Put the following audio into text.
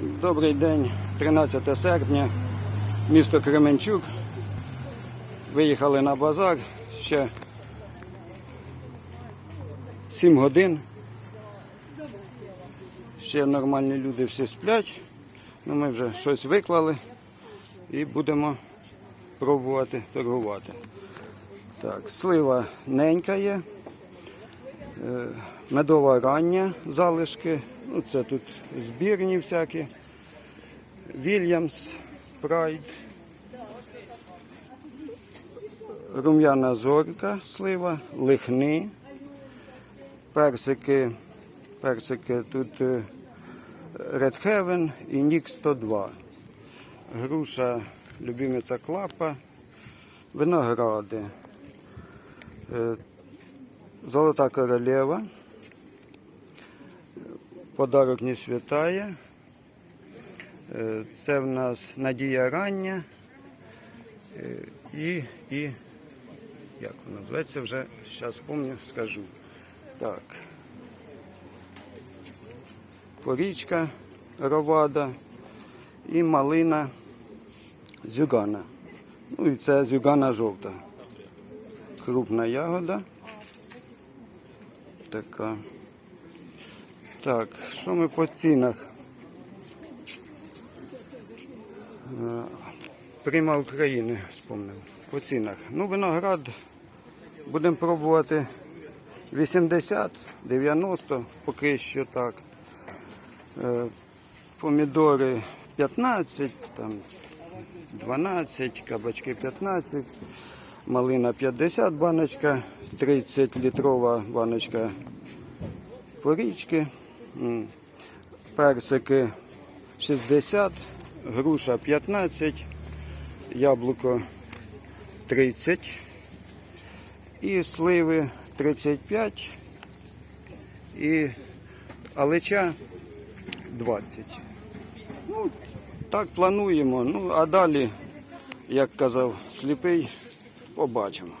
Добрий день, 13 серпня, місто Кременчук. Виїхали на базар ще 7 годин. Ще нормальні люди всі сплять. Ну, ми вже щось виклали і будемо пробувати торгувати. Так, слива ненька є. Е, Медова рання залишки. Ну, це тут збірні всякі. Вільямс, Прайд. Рум'яна зорка слива, лихни, персики, персики тут е, Red Heaven і Нік 102. Груша, любимиця клапа, виногради. Е, Золота королева. Подарок не святає. Е, Це в нас Надія Рання. Е, І, і як вона називається, вже зараз пам'ятаю, скажу. Так. Порічка Ровада і малина зюгана. Ну і це зюгана жовта. Крупна ягода. Така. Так, що ми по цінах? Е, Прима України, спомнив. По цінах. Ну, виноград будемо пробувати 80, 90, поки що так. Е, Помідори 15, там 12, кабачки 15, малина 50 баночка, 30 літрова баночка порічки, персики 60, груша 15, яблуко 30 і сливи 35 і алеча 20. Ну, так плануємо. Ну, а далі, як казав сліпий, побачимо.